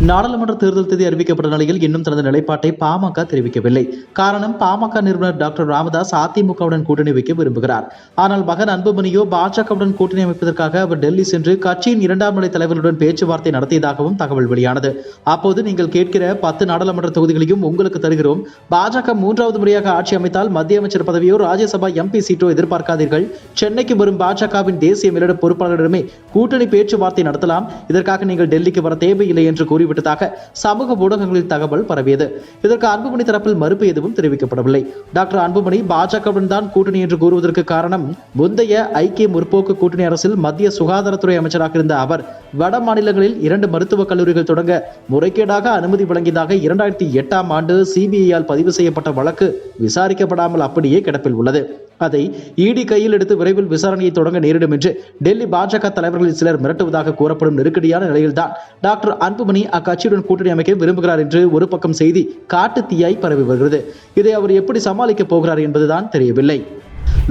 நாடாளுமன்ற தேர்தல் தேதி அறிவிக்கப்பட்ட நிலையில் இன்னும் தனது நிலைப்பாட்டை பாமக தெரிவிக்கவில்லை. காரணம் பாமக நிறுவனர் டாக்டர் ராமதாஸ் அதிமுகவுடன் கூட்டணி வைக்க விரும்புகிறார். ஆனால் மகன் அன்புமணியோ பாஜகவுடன் கூட்டணி அமைப்பதற்காக அவர் டெல்லி சென்று கட்சியின் இரண்டாம் நிலை தலைவர்களுடன் பேச்சுவார்த்தை நடத்தியதாகவும் தகவல் வெளியானது. அப்போது நீங்கள் கேட்கிற பத்து நாடாளுமன்ற தொகுதிகளையும் உங்களுக்கு தருகிறோம். பாஜக மூன்றாவது முறையாக ஆட்சி அமைத்தால் மத்திய அமைச்சர் பதவியோ ராஜ்யசபா எம்பி சீட்டோ எதிர்பார்க்காதீர்கள். சென்னைக்கு வரும் பாஜகவின் தேசிய மேலிட பொறுப்பாளரிடமே கூட்டணி பேச்சுவார்த்தை நடத்தலாம். இதற்காக நீங்கள் டெல்லிக்கு வர தேவையில்லை என்று கூறி கூறிவிட்டதாக சமூக ஊடகங்களில் தகவல் பரவியது. இதற்கு அன்புமணி தரப்பில் மறுப்பு எதுவும் தெரிவிக்கப்படவில்லை. டாக்டர் அன்புமணி பாஜகவுடன் தான் கூட்டணி என்று கூறுவதற்கு காரணம் முந்தைய ஐக்கிய முற்போக்கு கூட்டணி அரசில் மத்திய சுகாதாரத்துறை அமைச்சராக இருந்த அவர் வட மாநிலங்களில் இரண்டு மருத்துவக் கல்லூரிகள் தொடங்க முறைகேடாக அனுமதி வழங்கியதாக இரண்டாயிரத்தி எட்டாம் ஆண்டு சிபிஐயால் பதிவு செய்யப்பட்ட வழக்கு விசாரிக்கப்படாமல் அப்படியே கிடப்பில் உள்ளது. அதை இடி கையில் எடுத்து விரைவில் விசாரணையை தொடங்க நேரிடும் என்று டெல்லி பாஜக தலைவர்களில் சிலர் மிரட்டுவதாக கூறப்படும் நெருக்கடியான நிலையில்தான் டாக்டர் அன்புமணி அக்கட்சியுடன் கூட்டணி அமைக்க விரும்புகிறார் என்று ஒரு பக்கம் செய்தி காட்டு தீயாய் பரவி வருகிறது. இதை அவர் எப்படி சமாளிக்கப் போகிறார் என்பதுதான் தெரியவில்லை.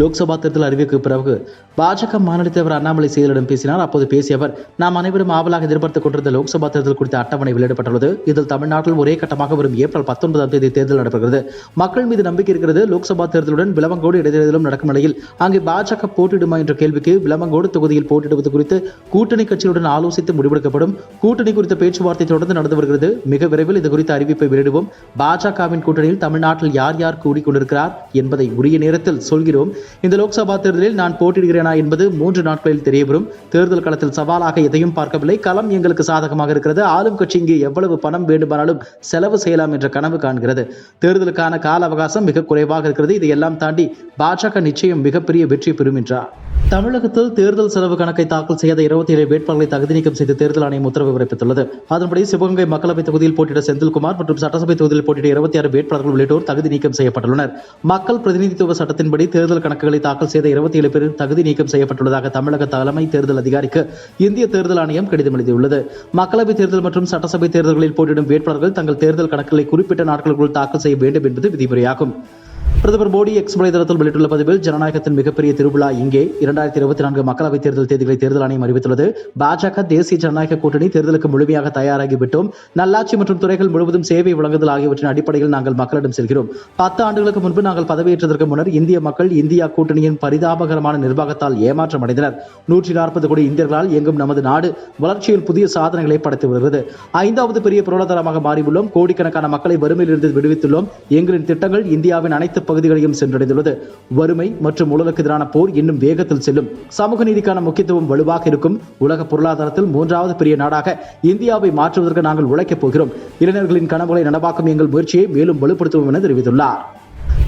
லோக்சபா தேர்தல் அறிவிக்கு பிறகு பாஜக மாநில தலைவர் அண்ணாமலை செய்தியாளரிடம் பேசினார். அப்போது பேசிய அவர் நாம் அனைவரும் ஆவலாக எதிர்பார்த்துக் கொண்டிருந்த லோக்சபா தேர்தல் குறித்த அட்டவணை வெளியிடப்பட்டுள்ளது. இதில் தமிழ்நாட்டில் ஒரே கட்டமாக வரும் ஏப்ரல் பத்தொன்பதாம் தேதி தேர்தல் நடைபெறுகிறது. மக்கள் மீது நம்பிக்கை இருக்கிறது. லோக்சபா தேர்தலுடன் விலவங்கோடு இடைத்தேர்தலும் நடக்கும் நிலையில் அங்கே பாஜக போட்டியிடுமா என்ற கேள்விக்கு விலவங்கோடு தொகுதியில் போட்டியிடுவது குறித்து கூட்டணி கட்சிகளுடன் ஆலோசித்து முடிவெடுக்கப்படும். கூட்டணி குறித்த பேச்சுவார்த்தை தொடர்ந்து நடந்து வருகிறது. மிக விரைவில் இது குறித்த அறிவிப்பை வெளியிடுவோம். பாஜகவின் கூட்டணியில் தமிழ்நாட்டில் யார் யார் கூடிக்கொண்டிருக்கிறார் என்பதை உரிய நேரத்தில் சொல்கிறோம். இந்த லோக்சபா தேர்தலில் நான் போட்டியிடுகிறேனா என்பது மூன்று நாட்களில் தெரியவரும். தேர்தல் களத்தில் சவாலாக எதையும் பார்க்கவில்லை. களம் எங்களுக்கு சாதகமாக இருக்கிறது. ஆளும் கட்சி இங்கே எவ்வளவு பணம் வேண்டுமானாலும் செலவு செய்யலாம் என்ற கனவு காண்கிறது. தேர்தலுக்கான கால அவகாசம் மிக குறைவாக இருக்கிறது. இதையெல்லாம் தாண்டி பாஜக நிச்சயம் மிகப்பெரிய வெற்றி பெறும் என்றார். தமிழகத்தில் தேர்தல் செலவு கணக்கை தாக்கல் செய்யாத இருபத்தி ஏழு வேட்பாளர்களை தகுதி நீக்கம் செய்து தேர்தல் ஆணையம் உத்தரவு பிறப்பித்துள்ளது. அதன்படி சிவகங்கை மக்களவைத் தொகுதியில் போட்டியிட செந்தில்குமார் மற்றும் சட்டசபை தொகுதியில் போட்டியிட இருபத்தி ஆறு வேட்பாளர்கள் உள்ளிட்டோர் தகுதி நீக்கம் செய்யப்பட்டுள்ளனர். மக்கள் பிரதிநிதித்துவ சட்டத்தின்படி தேர்தல் கணக்குகளை தாக்கல் செய்த இருபத்தி ஏழு பேர் தகுதி நீக்கம் செய்யப்பட்டுள்ளதாக தமிழக தலைமை தேர்தல் அதிகாரிக்கு இந்திய தேர்தல் ஆணையம் கடிதம் எழுதியுள்ளது. மக்களவைத் தேர்தல் மற்றும் சட்டசபை தேர்தல்களில் போட்டியிடும் வேட்பாளர்கள் தங்கள் தேர்தல் கணக்குகளை குறிப்பிட்ட நாட்களுக்குள் தாக்கல் செய்ய வேண்டும் என்பது விதிமுறையாகும். பிரதமர் மோடி எக்ஸ் வலைதளத்தில் வெளியிட்டுள்ள பதிவில் ஜனநாயகத்தின் மிகப்பெரிய திருவிழா இங்கே. இரண்டாயிரத்தி இருபத்தி நான்கு மக்களவைத் தேர்தல் தேதிகளை தேர்தல் ஆணையம் அறிவித்துள்ளது. பாஜக தேசிய ஜனநாயக கூட்டணி தேர்தலுக்கு முழுமையாக தயாராகிவிட்டோம் நல்லாட்சி மற்றும் துறைகள் முழுவதும் சேவை வழங்குதல் ஆகியவற்றின் அடிப்படையில் நாங்கள் மக்களிடம் செல்கிறோம். பத்து ஆண்டுகளுக்கு முன்பு நாங்கள் பதவியேற்றதற்கு முன்னர் இந்திய மக்கள் இந்தியா கூட்டணியின் பரிதாபகரமான நிர்வாகத்தால் ஏமாற்றம் அடைந்தனர். நூற்றி நாற்பது கோடி இந்தியர்களால் எங்கும் நமது நாடு வளர்ச்சியில் புதிய சாதனைகளை படைத்து வருகிறது. ஐந்தாவது பெரிய பொருளாதாரமாக மாறியுள்ளோம். கோடிக்கணக்கான மக்களை வறுமையிலிருந்து விடுவித்துள்ளோம். எங்களின் திட்டங்கள் இந்தியாவின் அனைத்து பகுதிகளையும் சென்றடைந்துள்ளது. வறுமை மற்றும் ஊழலுக்கு எதிரான போர் இன்னும் வேகத்தில் செல்லும். சமூக நீதிக்கான முக்கியத்துவம் வலுவாக இருக்கும். உலக பொருளாதாரத்தில் மூன்றாவது பெரிய நாடாக இந்தியாவை மாற்றுவதற்கு நாங்கள் உழைக்கப் போகிறோம். இளைஞர்களின் கனவுகளை நனவாக்கும் எங்கள் முயற்சியை மேலும் வலுப்படுத்துவோம் என தெரிவித்துள்ளார்.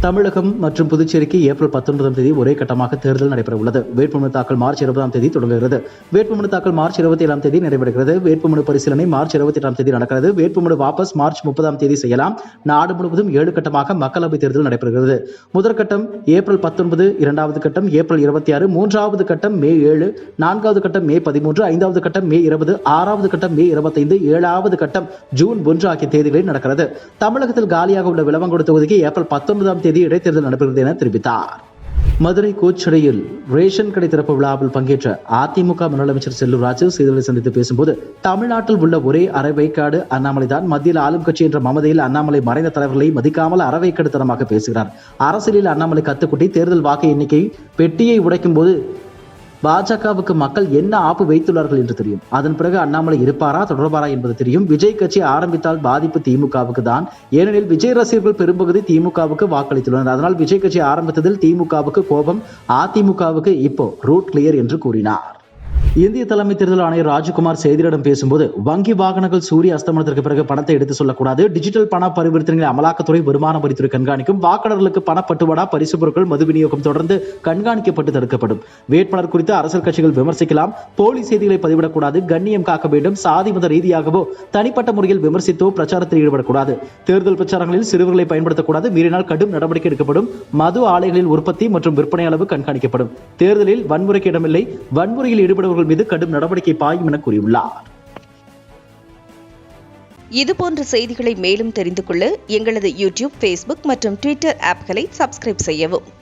தமிழகம் மற்றும் புதுச்சேரிக்கு ஏப்ரல் பத்தொன்பதாம் தேதி ஒரே கட்டமாக தேர்தல் நடைபெற உள்ளது வேட்புமனு தாக்கல் மார்ச் இருபதாம் தேதி தொடங்குகிறது. வேட்புமனு தாக்கல் மார்ச் இருபத்தி ஏழாம் தேதி நிறைவடைகிறது. வேட்புமனு பரிசீலனை மார்ச் இருபத்தி எட்டாம் தேதி நடக்கிறது. வேட்புமனு வாபஸ் மார்ச் முப்பதாம் தேதி செய்யலாம். நாடு முழுவதும் ஏழு கட்டமாக மக்களவைத் தேர்தல் நடைபெறுகிறது. முதற்கட்டம் ஏப்ரல் பத்தொன்பது இரண்டாவது கட்டம் ஏப்ரல் இருபத்தி ஆறு மூன்றாவது கட்டம் மே ஏழு நான்காவது கட்டம் மே பதிமூன்று ஐந்தாவது கட்டம் மே இருபது ஆறாவது கட்டம் மே இருபத்தைந்து ஏழாவது கட்டம் ஜூன் ஒன்று ஆகிய தேதிகளில் நடக்கிறது. தமிழகத்தில் காலியாக உள்ள விலவங்கொடு தொகுதிக்கு ஏப்ரல் பத்தொன்பதாம் தேதி இடைத்தேர்தல் நடைபெறுகிறது என தெரிவித்தார். மதுரை கோச்சடையில் ரேஷன் கடை திறப்பு விழாவில் பங்கேற்ற அதிமுக முதலமைச்சர் செல்லூர் ராஜு செய்திகளை சந்தித்து பேசும்போது தமிழ்நாட்டில் உள்ள ஒரே அறவைக்காடு அண்ணாமலை தான் மத்தியில் ஆளும் கட்சி என்ற மமதையில் அண்ணாமலை மறைந்த தலைவர்களை மதிக்காமல் அறவைக்காடு தனமாக பேசுகிறார். அரசியலில் அண்ணாமலை கத்துக்குட்டி தேர்தல் வாக்கு எண்ணிக்கை பெட்டியை உடைக்கும் போது பாஜகவுக்கு மக்கள் என்ன ஆப்பு வைத்துள்ளார்கள் என்று தெரியும். அதன் பிறகு அண்ணாமலை இருப்பாரா தொடர்பாரா என்பது தெரியும். விஜய் கட்சி ஆரம்பித்தால் பாதிப்பு திமுகவுக்கு தான். ஏனெனில் விஜய் ரசிகர்கள் பெரும்பகுதி திமுகவுக்கு வாக்களித்துள்ளனர். அதனால் விஜய் கட்சி ஆரம்பித்ததில் திமுகவுக்கு கோபம் அதிமுகவுக்கு இப்போ ரூட் கிளியர் என்று கூறினார். இந்திய தலைமை தேர்தல் ஆணையர் ராஜ்குமார் செய்தியிடம் பேசும்போது வங்கி வாகனங்கள் சூரிய அஸ்தமனத்திற்கு பிறகு பணத்தை எடுத்து சொல்லக்கூடாது டிஜிட்டல் பண பரிவர்த்தனைகளை அமலாக்கத்துறை வருமான வரித்துறை கண்காணிக்கும் வாக்காளர்களுக்கு பணப்பட்டுவாடா பரிசு பொருட்கள் மது விநியோகம் தொடர்ந்து கண்காணிக்கப்பட்டு தடுக்கப்படும். வேட்பாளர் குறித்து அரசியல் கட்சிகள் விமர்சிக்கலாம் போலி செய்திகளை பதிவிடக்கூடாது கண்ணியம் காக்க வேண்டும் சாதி மத ரீதியாகவோ தனிப்பட்ட முறையில் விமர்சித்தோ பிரச்சாரத்தில் ஈடுபடக்கூடாது. தேர்தல் பிரச்சாரங்களில் சிறுவர்களை பயன்படுத்தக்கூடாது மீறினால் கடும் நடவடிக்கை எடுக்கப்படும் மது ஆலைகளில் உற்பத்தி மற்றும் விற்பனை அளவு கண்காணிக்கப்படும். தேர்தலில் வன்முறைக்கு இடமில்லை வன்முறையில் ஈடுபடுபவர்கள் மீது கடும் நடவடிக்கை பாயும் என கூறியுள்ளார். இதுபோன்ற செய்திகளை மேலும் தெரிந்து கொள்ள எங்களது யூடியூப் ஃபேஸ்புக் மற்றும் ட்விட்டர் ஆப்களை சப்ஸ்கிரைப் செய்யவும்.